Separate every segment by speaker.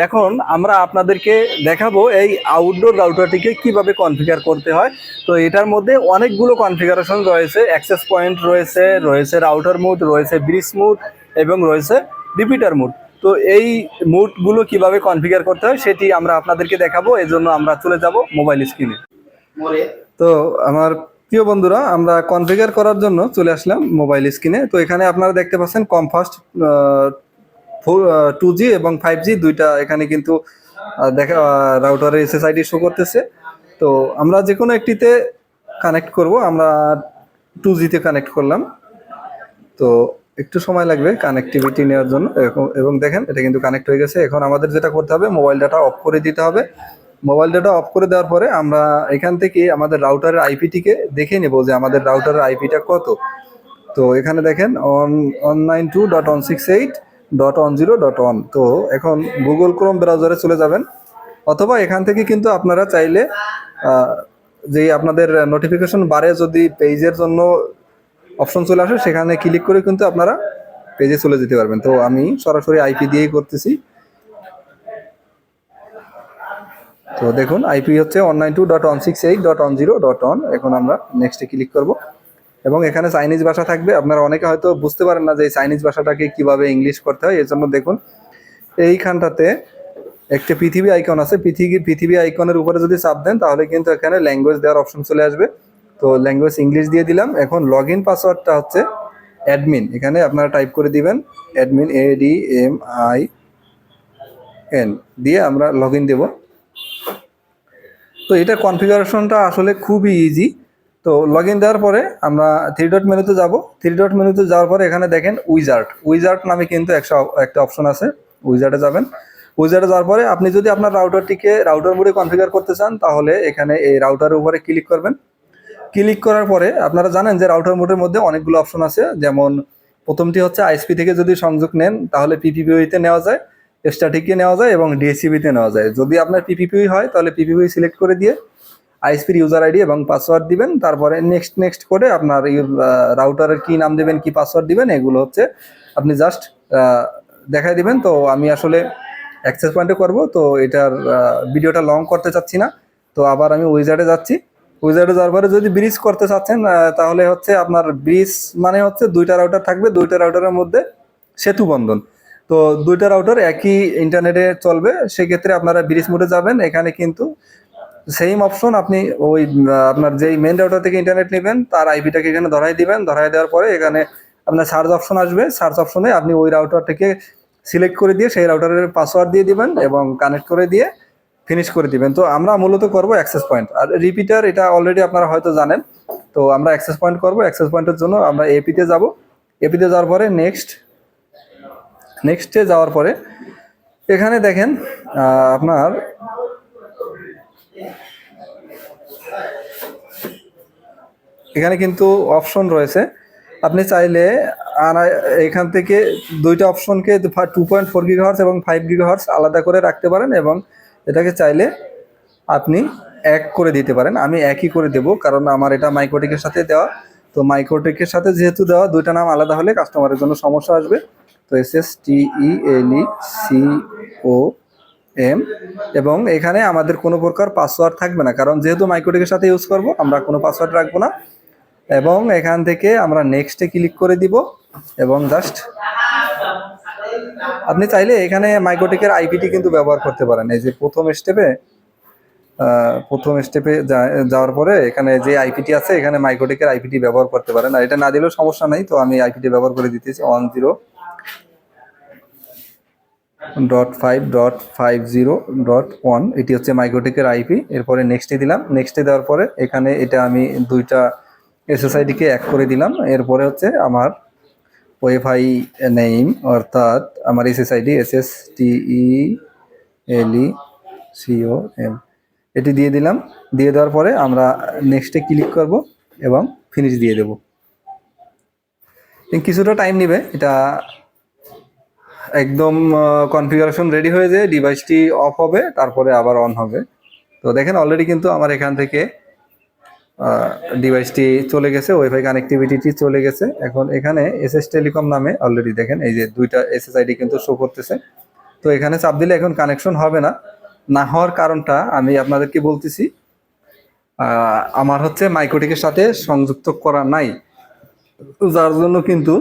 Speaker 1: এখন আমরা আপনাদেরকে দেখাবো এই আউটডোর রাউটারটিকে কীভাবে কনফিগার করতে হয়। তো এটার মধ্যে অনেকগুলো কনফিগারেশন রয়েছে অ্যাক্সেস পয়েন্ট রয়েছে রয়েছে রাউটার মুড রয়েছে ব্রিজ মুড এবং রয়েছে রিপিটার মুড তো এই মুডগুলো কীভাবে কনফিগার করতে হয় সেটি আমরা আপনাদেরকে দেখাবো এজন্য আমরা চলে যাব মোবাইল স্ক্রিনে তো আমার প্রিয় বন্ধুরা আমরা কনফিগার করার জন্য চলে আসলাম মোবাইল স্ক্রিনে তো এখানে আপনারা দেখতে পাচ্ছেন কমফাস্ট টু জি এবং ফাইভ জি দুইটা এখানে কিন্তু দেখা রাউটারের এসএসআইডি শো করতেছে। তো আমরা যে কোনো একটিতে কানেক্ট করব, আমরা টু জিতে কানেক্ট করলাম। তো একটু সময় লাগবে কানেক্টিভিটি নেওয়ার জন্য। এরকম- এবং দেখেন, এটা কিন্তু কানেক্ট হয়ে গেছে। এখন আমাদের যেটা করতে হবে মোবাইল ডাটা অফ করে দিতে হবে। মোবাইল ডাটা অফ করে দেওয়ার পরে আমরা এখান থেকে আমাদের রাউটারের আইপিটিকে দেখে নেব যে আমাদের রাউটারের আইপিটা কত। তো এখানে দেখেন on one nine two dot one six eight dot one zero dot one তো এখন গুগল ক্রোম ব্রাউজারে চলে যাবেন। অথবা এখান থেকে কিন্তু আপনারা চাইলে যে আপনাদের নোটিফিকেশন বারে যদি পেজের জন্য অপশন চলে আসে, সেখানে ক্লিক করে কিন্তু আপনারা পেজে চলে যেতে পারবেন। তো আমি সরাসরি আইপি দিয়েই করতেছি। তো দেখুন আইপি হচ্ছে one nine two dot one six eight dot one zero dot one এখন আমরা নেক্সটে ক্লিক করব। এবং এখানে চাইনিজ ভাষা থাকবে। আপনারা অনেকে হয়তো বুঝতে পারেন না যে এই চাইনিজ ভাষাটাকে কীভাবে ইংলিশ করতে হয় এর জন্য দেখুন। এইখানটাতে একটা পৃথিবী আইকন আছে। পৃথিবী পৃথিবী আইকনের উপরে যদি চাপ দেন, তাহলে কিন্তু এখানে ল্যাঙ্গুয়েজ দেওয়ার অপশন চলে আসবে। তো ল্যাঙ্গুয়েজ ইংলিশ দিয়ে দিলাম। এখন লগ ইন পাসওয়ার্ডটা হচ্ছে অ্যাডমিন এখানে আপনারা টাইপ করে দিবেন admin A D M I N দিয়ে আমরা লগ ইন দেবো। তো এটা কনফিগারেশনটা আসলে খুবই ইজি তো লগ ইন দেওয়ার পরে আমরা থ্রি ডট মেনুতে যাব। থ্রি ডট মেনুতে যাওয়ার পরে এখানে দেখেন উইজার্ট উইজার্ট নামে কিন্তু একটা একটা অপশন আছে। উইজার্টে যাবেন। উইজার্টে যাওয়ার পরে আপনি যদি আপনার রাউটারটিকে রাউটার মোডে কনফিগার করতে চান, তাহলে এখানে এই রাউটারের উপরে ক্লিক করবেন। ক্লিক করার পরে আপনারা জানেন যে রাউটার মোডের মধ্যে অনেকগুলো অপশন আছে। যেমন প্রথমটি হচ্ছে আইএসপি থেকে যদি সংযোগ নেন, তাহলে পিপিপিওতে নেওয়া যায়। স্ট্যাটিকে নেওয়া যায় এবং ডিএসসিবিতে নেওয়া যায়। যদি আপনার পিপিপি হয়, তাহলে পিপিপি সিলেক্ট করে দিয়ে আইএসপির ইউজার আইডি এবং পাসওয়ার্ড দিবেন, তারপরে নেক্সট নেক্সট করে আপনার রাউটারের কি নাম দেবেন, কি পাসওয়ার্ড দিবেন, এগুলো হচ্ছে আপনি জাস্ট দেখাই দিবেন। তো আমি আসলে অ্যাক্সেস পয়েন্টে করব, তো এটার ভিডিওটা লং করতে চাচ্ছি না। তো আবার আমি উইজার্ডে যাচ্ছি। উইজার্ডে যাওয়ার পরে যদি ব্রিজ করতে চাচ্ছেন তাহলে হচ্ছে আপনার ব্রিজ মানে হচ্ছে দুইটা রাউটার থাকবে। দুইটা রাউটারের মধ্যে সেতু বন্ধন। তো দুইটা রাউটার একই ইন্টারনেটে চলবে। সেক্ষেত্রে আপনারা ব্রিজ মোডে যাবেন। এখানে কিন্তু সেম অপশন আপনি ওই আপনার যেই মেন রাউটার থেকে ইন্টারনেট নেবেন, তার আইপিটাকে এখানে ধরাই দিবেন, ধরাই দেওয়ার পরে এখানে আপনার সার্চ অপশন আসবে। সার্চ অপশনে আপনি ওই রাউটার থেকে সিলেক্ট করে দিয়ে সেই রাউটারের পাসওয়ার্ড দিয়ে দিবেন এবং কানেক্ট করে দিয়ে ফিনিশ করে দিবেন। তো আমরা মূলত করব অ্যাক্সেস পয়েন্ট আর রিপিটার এটা অলরেডি আপনারা হয়তো জানেন। তো আমরা অ্যাক্সেস পয়েন্ট করব। অ্যাক্সেস পয়েন্টের জন্য আমরা এপিতে যাব। এপিতে যাওয়ার পরে নেক্সট নেক্সটে যাওয়ার পরে এখানে দেখেন আপনার এখানে কিন্তু অপশন রয়েছে। আপনি চাইলে এখান থেকে দুইটা অপশনকে টু পয়েন্ট ফোর গিগাহার্স এবং ফাইভ গিগাহার্স আলাদা করে রাখতে পারেন এবং এটাকে চাইলে আপনি এক করে দিতে পারেন। আমি একই করে দেব কারণ আমার এটা মাইক্রোটেকের সাথে দেওয়া। তো মাইক্রোটেকের সাথে যেহেতু দেওয়া, দুইটা নাম আলাদা হলে কাস্টমারের জন্য সমস্যা আসবে। তো S S T E L E C O M এবং এখানে আমাদের কোনো প্রকার পাসওয়ার্ড থাকবে না। কারণ যেহেতু মাইক্রোটেকের সাথে ইউজ করব, আমরা কোনো পাসওয়ার্ড রাখব না। এবং এখান থেকে আমরা নেক্সটে ক্লিক করে দিব এবং জাস্ট আপনি চাইলে এখানে মাইক্রোটেকের আইপিটি কিন্তু ব্যবহার করতে পারেন। এই যে প্রথম স্টেপে প্রথম স্টেপে যাওয়ার পরে এখানে যে আইপিটি আছে, এখানে মাইক্রোটেকের আইপিটি ব্যবহার করতে পারেন। আর এটা না দিলেও সমস্যা নাই, তো আমি আইপিটি ব্যবহার করে দিতেছি one zero dot five dot five zero dot one এটি হচ্ছে মাইক্রোটেকের আইপি এরপরে নেক্সটে দিলাম। নেক্সটে দেওয়ার পরে এখানে এটা আমি দুইটা এসএসআইডিকে এক করে দিলাম। এরপরে হচ্ছে আমার ওয়েফাই নেইম অর্থাৎ আমার SSID S S T E L E C O M. এটি দিয়ে দিলাম। দিয়ে দেওয়ার পরে আমরা নেক্সটে ক্লিক করব এবং ফিনিশ দিয়ে দেব। কিছুটা টাইম নেবে। এটা একদম কনফিগারেশন রেডি হয়ে যায় ডিভাইসটি অফ হবে, তারপরে আবার অন হবে। তো দেখেন অলরেডি কিন্তু আমার এখান থেকে ডিভাইসটি চলে গেছে ওয়াইফাই কানেক্টিভিটি চলে গেছে। এখন এখানে এস এস টেলিকম নামে অলরেডি দেখেন, এই যে দুইটা এসএসআইডি কিন্তু শো করতেছে। তো এখানে চাপ দিলে এখন কানেকশন হবে না। না হওয়ার কারণটা আমি আপনাদেরকে বলতেছি আমার হচ্ছে মাইক্রোটিকের সাথে সংযুক্ত করা নাই। যার জন্য কিন্তু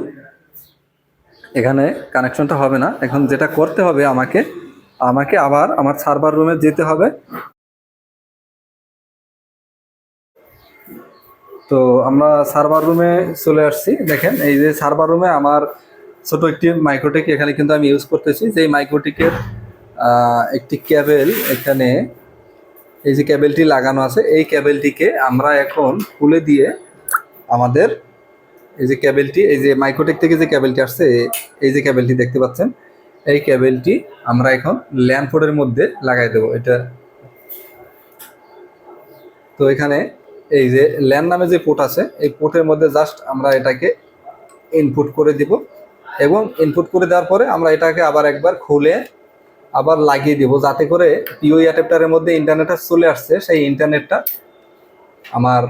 Speaker 1: এখানে কানেকশনটা হবে না। এখন যেটা করতে হবে আমাকে আমাকে আবার আমার সার্ভার রুমে যেতে হবে। তো আমরা সার্ভার রুমে চলে আসছি, দেখেন, এই যে সার্ভার রুমে আমার ছোট একটি মাইক্রোটেক এখানে কিন্তু আমি ইউজ করতেছি। যে মাইক্রোটেকের একটি ক্যাবেল এখানে, এই যে ক্যাবেলটি লাগানো আছে, এই ক্যাবেলটিকে আমরা এখন খুলে দিয়ে আমাদের এই যে ক্যাবেলটি এই যে মাইক্রোটেক থেকে যে ক্যাবেলটি আসছে, এই যে ক্যাবেলটি দেখতে পাচ্ছেন, এই ক্যাবেলটি আমরা এখন ল্যান্ডফোর্ডের মধ্যে লাগাই দেবো। এটা তো এখানে এই যে ল্যান নামে যে পোর্ট আছে, এই পোর্টের মধ্যে জাস্ট আমরা এটাকে ইনপুট করে দিব এবং ইনপুট করে দেওয়ার পরে আমরা এটাকে আবার একবার খুলে আবার লাগিয়ে দিব যাতে করে পিও অ্যাডাপ্টারের মধ্যে ইন্টারনেটটা চলে আসছে, সেই ইন্টারনেটটা আমার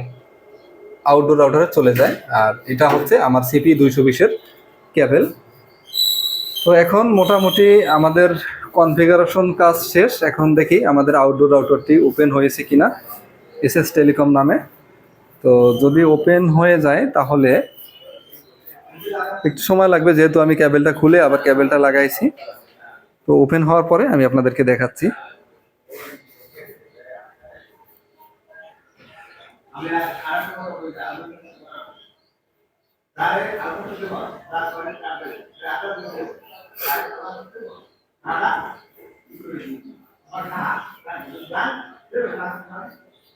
Speaker 1: আউটডোর রাউটারে চলে যায়। আর এটা হচ্ছে আমার সিপি দুইশো বিশের ক্যাবেল তো এখন মোটামুটি আমাদের কনফিগারেশন কাজ শেষ। এখন দেখি আমাদের আউটডোর রাউটারটি ওপেন হয়েছে কিনা। এস এস টেলিকম নামে। তো যদি ওপেন হয়ে যায় তাহলে একটু সময় লাগবে, যেহেতু আমি ক্যাবেলটা খুলে আবার ক্যাবেলটা লাগাইছি। তো ওপেন হওয়ার পরে আমি আপনাদেরকে দেখাচ্ছি।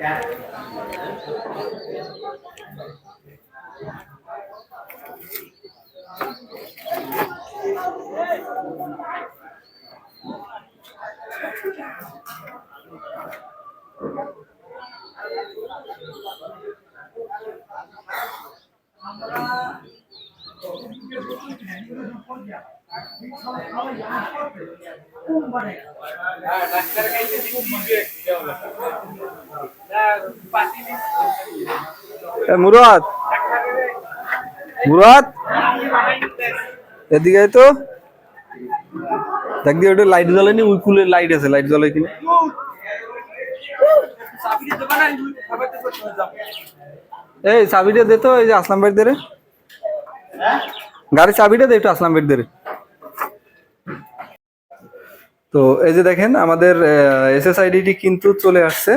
Speaker 1: হ্যাঁ, ডাক্তার কাছে দিচ্ছি মুরাদ। মুরাদ? এদিকে তো। দেখ দিয়ে ওটা লাইট জ্বলেনি ওই কুলের লাইট আছে লাইট জ্বলে কিনা। এই চাবিটা দে তো এই যে আসলাম বাড়ি দে রে গাড়ির চাবিটা দে একটু আসলাম বাড়ি দে রে। তো এই যে দেখেন, আমাদের এসএসআইডিটি কিন্তু চলে আসছে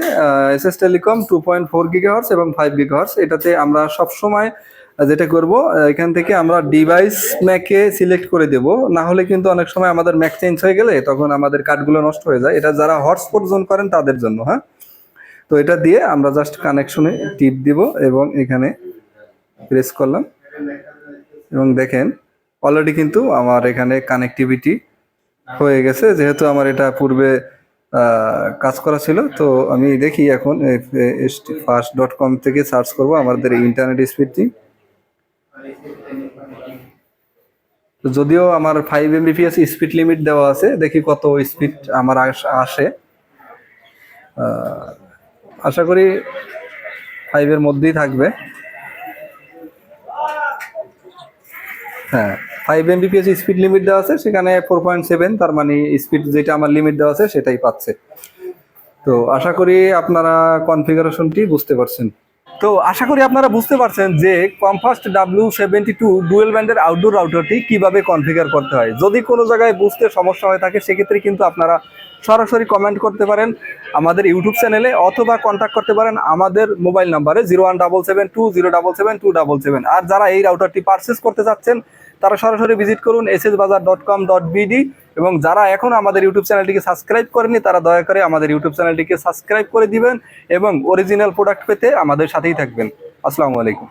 Speaker 1: S S telecom two point four gigahertz এবং ফাইভ গিগাহার্স এটাতে আমরা সব সময় যেটা করব এখান থেকে আমরা ডিভাইস ম্যাকে সিলেক্ট করে দেব। না হলে কিন্তু অনেক সময় আমাদের ম্যাক চেঞ্জ হয়ে গেলে তখন আমাদের কার্ডগুলো নষ্ট হয়ে যায়। এটা যারা হটস্পট জোন করেন, তাদের জন্য হ্যাঁ? তো এটা দিয়ে আমরা জাস্ট কানেকশনে টিপ দিব এবং এখানে প্রেস করলাম। এবং দেখেন অলরেডি কিন্তু আমার এখানে কানেক্টিভিটি হয়ে গেছে, যেহেতু আমার এটা পূর্বে কাজ করা ছিল, তো আমি দেখি এখন ফার্স্ট ডট কম থেকে সার্চ করব আমাদের ইন্টারনেট স্পিডটি যদিও আমার ফাইভ এমবিপিএস স্পিড লিমিট দেওয়া আছে, দেখি কত স্পিড আমার আস- আসে। আশা করি ফাইভের মধ্যেই থাকবে। হ্যাঁ। ফাইভ এমবিপিএস স্পিড লিমিট দেওয়া আছে, সেখানে ফোর পয়েন্ট সেভেন তার মানে স্পিড যেটা আমার লিমিট দেওয়া আছে, সেটাই পাচ্ছে। তো আশা করি আপনারা কনফিগারেশনটি বুঝতে পারছেন। তো আশা করি আপনারা বুঝতে পারছেন যে Comfast W seventy two dual ব্যান্ডের আউটডোর রাউটারটি কীভাবে কনফিগার করতে হয়। যদি কোনো জায়গায় বুঝতে সমস্যা হয়ে থাকে, সেক্ষেত্রে কিন্তু আপনারা সরাসরি কমেন্ট করতে পারেন আমাদের ইউটিউব চ্যানেলে অথবা কন্ট্যাক্ট করতে পারেন আমাদের মোবাইল নাম্বারে zero one double seven two zero seven two double seven আর যারা এই রাউটারটি পারচেস করতে চাচ্ছেন, তারা সরাসরি ভিজিট করুন S S Bazar dot com dot BD এবং যারা এখন আমাদের ইউটিউব চ্যানেলটিকে সাবস্ক্রাইব করেনি তারা দয়া করে আমাদের ইউটিউব চ্যানেলটিকে সাবস্ক্রাইব করে দিবেন এবং অরিজিনাল প্রোডাক্ট পেতে আমাদের সাথেই থাকবেন। আসসালামু আলাইকুম।